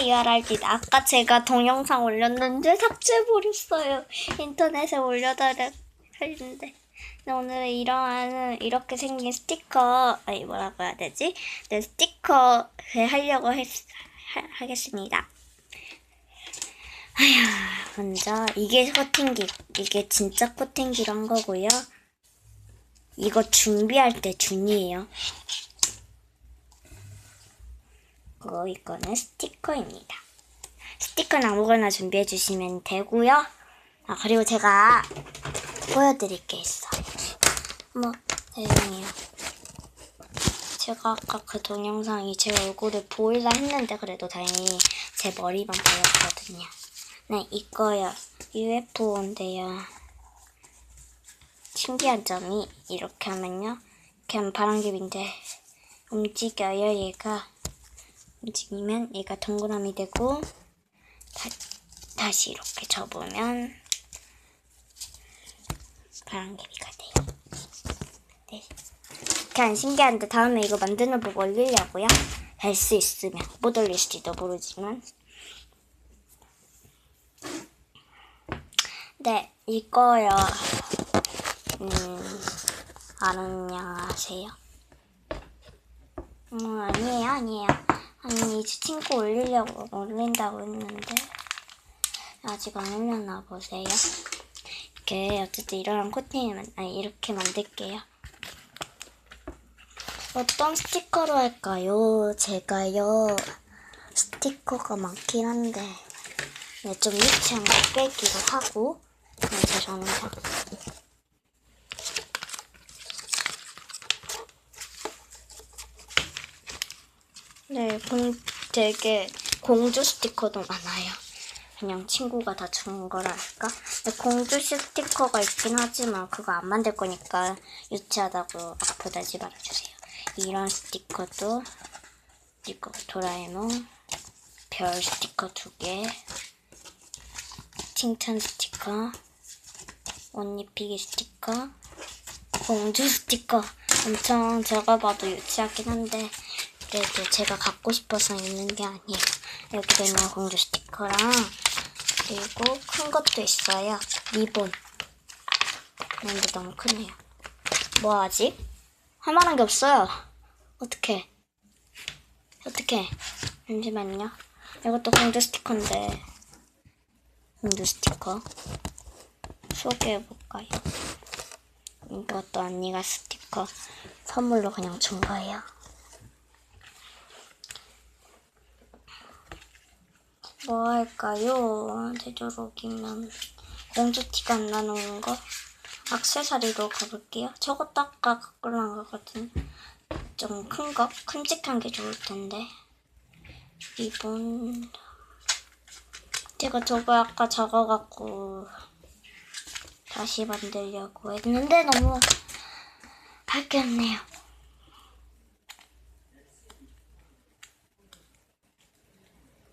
스티커 URL 아까 제가 동영상 올렸는데 삭제해버렸어요. 인터넷에 올려달라 했는데. 오늘은 이러한 이렇게 생긴 스티커 아니 뭐라고 해야 되지? 네 스티커를 하려고 했, 하, 하겠습니다. 아휴 먼저 이게 코팅기 이게 진짜 코팅기란 거고요. 이거 준비할 때 준이에요. 그리고 이거는 스티커입니다. 스티커는 아무거나 준비해 주시면 되고요. 아 그리고 제가 보여드릴 게 있어요. 뭐 죄송해요. 제가 아까 그 동영상이 제 얼굴을 보일라 했는데 그래도 다행히 제 머리만 보였거든요. 네 이거요. UFO인데요. 신기한 점이 이렇게 하면요. 이렇게 하면 바람개비인데 움직여요 얘가. 움직이면 얘가 동그라미 되고 다, 다시 이렇게 접으면 바람개비가 돼요. 네. 이렇게 안 신기한데 다음에 이거 만드는 법 올리려고요. 될수 있으면 못 올릴지도 모르지만 네 이거요. 음 안녕하세요. 음 아니에요 아니에요. 아니 이제 친구 올리려고 올린다고 했는데 아직 안 올렸나 보세요. 이렇게 어쨌든 이런 코팅을 아니 이렇게 만들게요. 어떤 스티커로 할까요? 제가요 스티커가 많긴 한데 네, 좀 유치한 거 빼기도 하고 네, 죄송합니 네, 공, 되게 공주 스티커도 많아요. 그냥 친구가 다 준 거라 할까? 근데 공주 스티커가 있긴 하지만 그거 안 만들 거니까 유치하다고 아프다지 말아주세요. 이런 스티커도 이거 도라에몽 별 스티커 두 개, 칭찬 스티커, 옷 입히기 스티커, 공주 스티커 엄청 제가 봐도 유치하긴 한데 그래도 제가 갖고 싶어서 있는 게 아니에요. 여기도 있는 공주 스티커랑 그리고 큰 것도 있어요. 리본. 근데 너무 크네요. 뭐 하지? 할 만한 게 없어요. 어떡해. 어떡해. 잠시만요. 이것도 공주 스티커인데. 공주 스티커. 소개해볼까요? 이것도 언니가 스티커 선물로 그냥 준 거예요. 뭐 할까요? 되도록이면 공주 티가 안 나는 거 액세서리로 가볼게요. 저것도 아까 갖고 난 거거든. 좀 큰 거, 큼직한 게 좋을 텐데. 리본. 제가 저거 아까 적어갖고 다시 만들려고 했는데 너무 밝겠네요.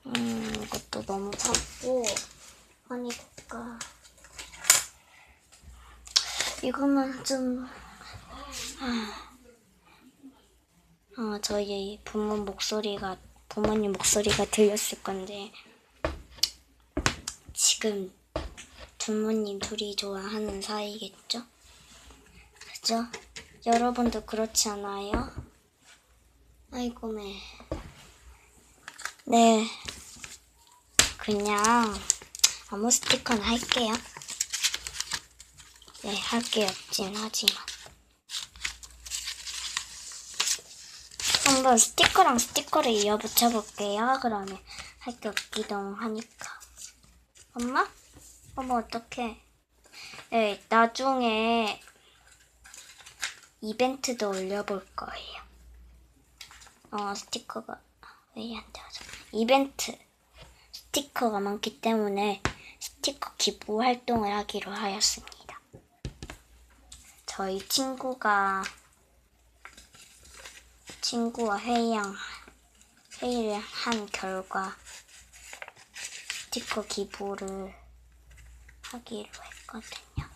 음, 이것도 너무 작고 하니까 이거는 좀 아, 저희 부모 목소리가 부모님 목소리가 들렸을 건데 지금 부모님 둘이 좋아하는 사이겠죠? 그죠? 여러분도 그렇지 않아요? 아이고 매. 네. 그냥 아무 스티커나 할게요. 네, 할 게 없진 하지만. 한번 스티커랑 스티커를 이어 붙여볼게요. 그러면 할 게 없기도 하니까. 엄마? 엄마 어떡해. 네, 나중에 이벤트도 올려볼 거예요. 어, 스티커가 왜 안 되죠? 이벤트 스티커가 많기 때문에 스티커 기부 활동을 하기로 하였습니다. 저희 친구가 친구와 회의한 회의를 한 결과 스티커 기부를 하기로 했거든요.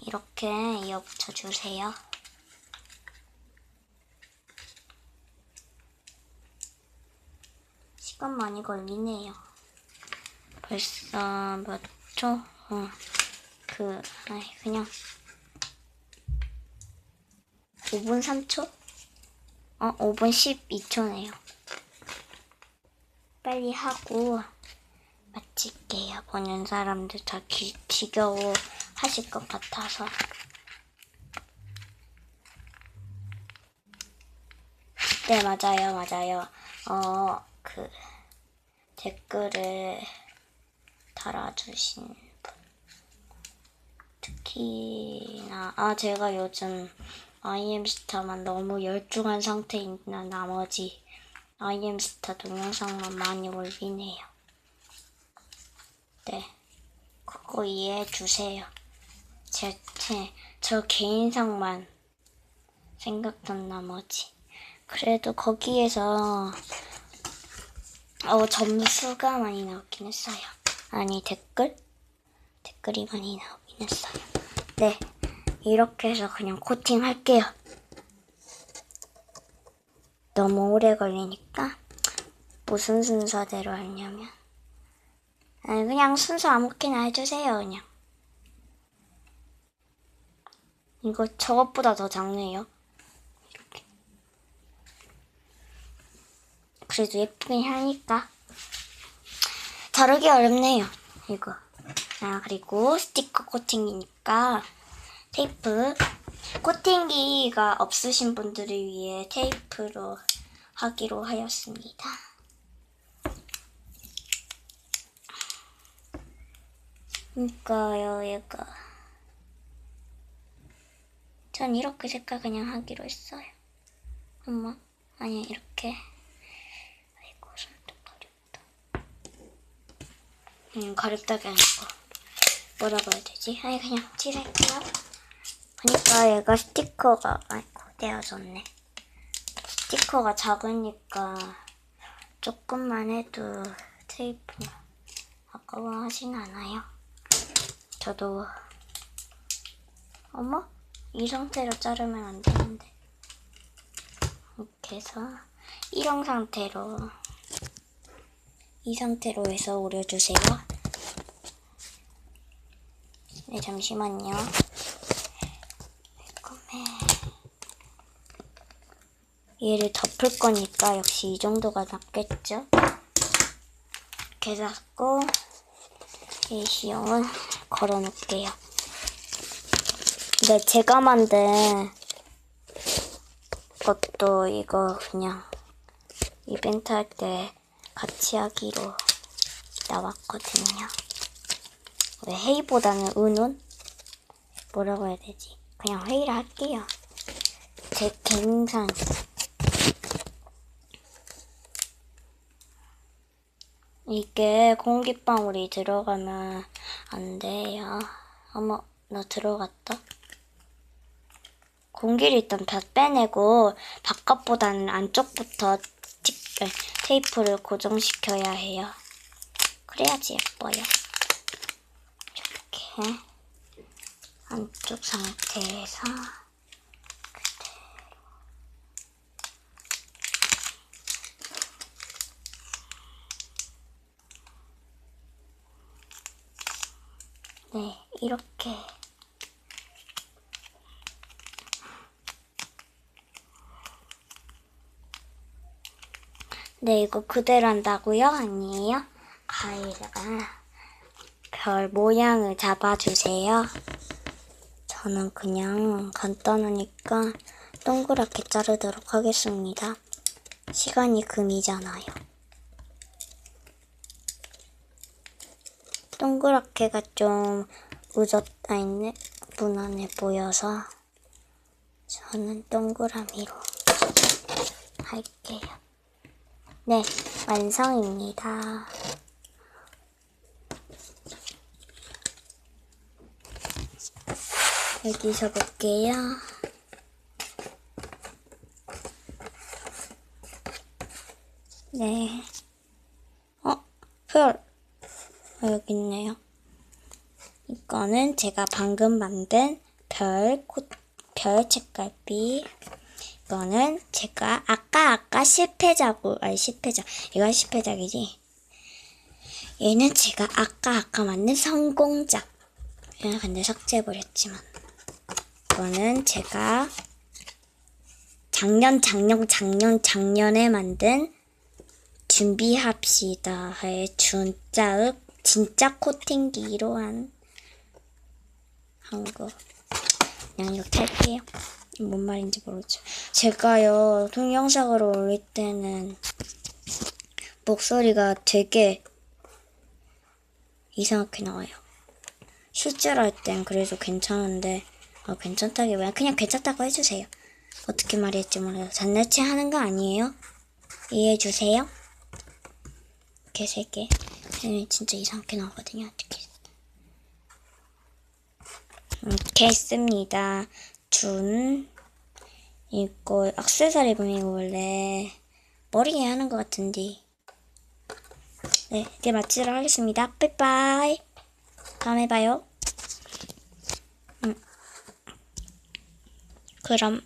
이렇게 이어붙여 주세요. 시간 많이 걸리네요. 벌써 몇 초? 어, 그, 아이, 그냥 5분 3초? 어, 5분 12초네요. 빨리 하고 마칠게요. 보는 사람들 다 기, 지겨워 하실 것 같아서. 네, 맞아요, 맞아요. 어, 그, 댓글을 달아주신 분. 특히나, 아, 제가 요즘 아이엠스타만 너무 열중한 상태인 나머지 아이엠스타 동영상만 많이 올리네요. 네. 그거 이해해 주세요. 제, 제, 저 개인상만 생각한 나머지. 그래도 거기에서 어, 점수가 많이 나오긴 했어요. 아니, 댓글? 댓글이 많이 나오긴 했어요. 네. 이렇게 해서 그냥 코팅 할게요. 너무 오래 걸리니까 무슨 순서대로 하냐면 아니, 그냥 순서 아무렇게나 해주세요, 그냥. 이거 저것보다 더 작네요. 이렇게. 그래도 예쁘긴 하니까. 다루기 어렵네요, 이거. 아, 그리고 스티커 코팅이니까 테이프. 코팅기가 없으신 분들을 위해 테이프로 하기로 하였습니다. 그러니까요, 얘가. 전 이렇게 색깔 그냥 하기로 했어요. 엄마, 아니 이렇게. 아이고 손도 가렵다. 음, 가렵다기 아니고 뭐라고 해야 되지? 아니 그냥 칠할게요. 그러니까 얘가 스티커가 아이고 떼어졌네. 스티커가 작으니까 조금만 해도 테이프 아까워 하진 않아요. 저도 어머 이 상태로 자르면 안 되는데 이렇게 해서 일형 상태로 이 상태로 해서 오려주세요. 네 잠시만요. 얘를 덮을 거니까 역시 이 정도가 낫겠죠? 이렇게 잡고 이 시험은 걸어 놓을게요. 네, 제가 만든 것도 이거 그냥 이벤트 할때 같이 하기로 나왔거든요. 왜 회의보다는 의논? 뭐라고 해야 되지? 그냥 회의를 할게요. 제 개인상. 이게 공기방울이 들어가면 안 돼요. 어머, 나 들어갔다. 공기를 일단 다 빼내고 바깥보다는 안쪽부터 티, 에, 테이프를 고정시켜야 해요. 그래야지 예뻐요. 이렇게 안쪽 상태에서 네, 이렇게 네, 이거 그대로 한다고요? 아니에요? 가위다가 별 모양을 잡아주세요. 저는 그냥 간단하니까 동그랗게 자르도록 하겠습니다. 시간이 금이잖아요. 동그랗게가 좀 우젓, 아니네, 무난해 보여서 저는 동그라미로 할게요. 네, 완성입니다. 여기 접을게요. 네. 어, 별. 아, 여기 있네요. 이거는 제가 방금 만든 별, 코, 별 책갈피. 이거는 제가 아까 아까 실패자고 아니 실패자 이건 실패작이지. 얘는 제가 아까 아까 만든 성공작. 얘는 근데 삭제해버렸지만 이거는 제가 작년 작년 작년 작년에 만든 준비합시다의 준자읍 진짜 코팅기로 한 한거 그냥 이렇게 할게요. 뭔 말인지 모르죠. 제가요 동영상으로 올릴 때는 목소리가 되게 이상하게 나와요. 실제로 할 땐 그래도 괜찮은데 어, 괜찮다기보다 그냥 괜찮다고 해주세요. 어떻게 말할지 몰라요. 잔나치 하는 거 아니에요? 이해해 주세요. 이렇게 세 개. 네, 진짜 이상하게 나오거든요. 어떻게 이렇게 했습니다. 준 이거 악세사리 보면 원래 머리에 하는 것 같은데 네 이제 마치도록 하겠습니다. 빠이빠이 다음에 봐요. 음. 그럼